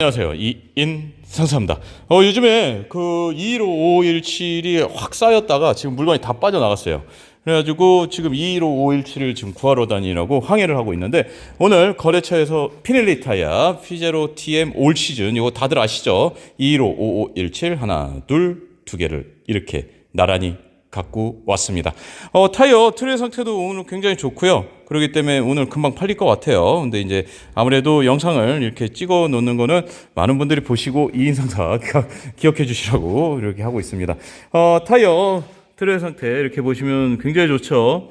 안녕하세요. 이인 상사입니다. 어, 요즘에 그 215517이 확 쌓였다가 지금 물건이 다 빠져나갔어요. 그래가지고 지금 215517을 지금 구하러 다니라고 항해를 하고 있는데 오늘 거래처에서 피넬리 타이어 피제로 TM 올 시즌 이거 다들 아시죠? 215517 하나 둘 두 개를 이렇게 나란히 갖고 왔습니다. 어, 타이어 트레 상태도 오늘 굉장히 좋고요. 그렇기 때문에 오늘 금방 팔릴 것 같아요. 근데 이제 아무래도 영상을 이렇게 찍어 놓는 거는 많은 분들이 보시고 이인상사 기억해 주시라고 이렇게 하고 있습니다. 어, 타이어 트레 상태 이렇게 보시면 굉장히 좋죠.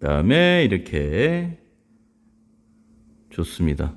그다음에 이렇게 좋습니다.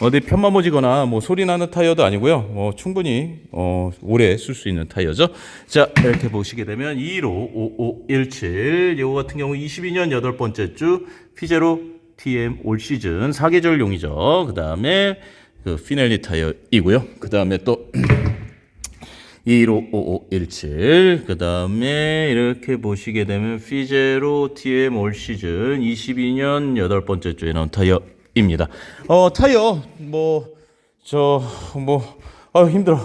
어디 편마모지거나 뭐 소리 나는 타이어도 아니고요. 어, 충분히 어, 오래 쓸 수 있는 타이어죠. 자 이렇게 보시게 되면 255517 이거 같은 경우 22년 여덟 번째 주 피제로 TM 올 시즌 4계절용이죠. 그 다음에 그 피넬리 타이어이고요. 그 다음에 또 215517. 그 다음에 이렇게 보시게 되면 피제로 TM 올 시즌 22년 여덟 번째 주에 나온 타이어 입니다. 어, 타이어, 뭐, 저, 뭐, 아 힘들어.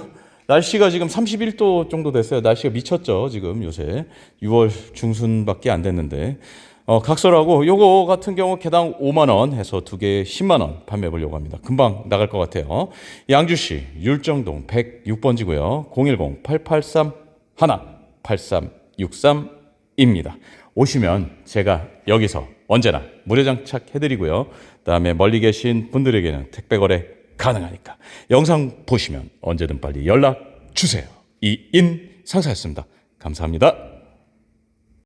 날씨가 지금 31도 정도 됐어요. 날씨가 미쳤죠, 지금 요새. 6월 중순밖에 안 됐는데. 어, 각설하고 요거 같은 경우 개당 5만 원 해서 두 개 10만 원 판매해 보려고 합니다. 금방 나갈 것 같아요. 양주시 율정동 106번지고요. 010-883-1-8363 입니다. 오시면 제가 여기서 언제나 무료 장착 해드리고요. 그다음에 멀리 계신 분들에게는 택배 거래 가능하니까 영상 보시면 언제든 빨리 연락 주세요. 이인 상사였습니다. 감사합니다.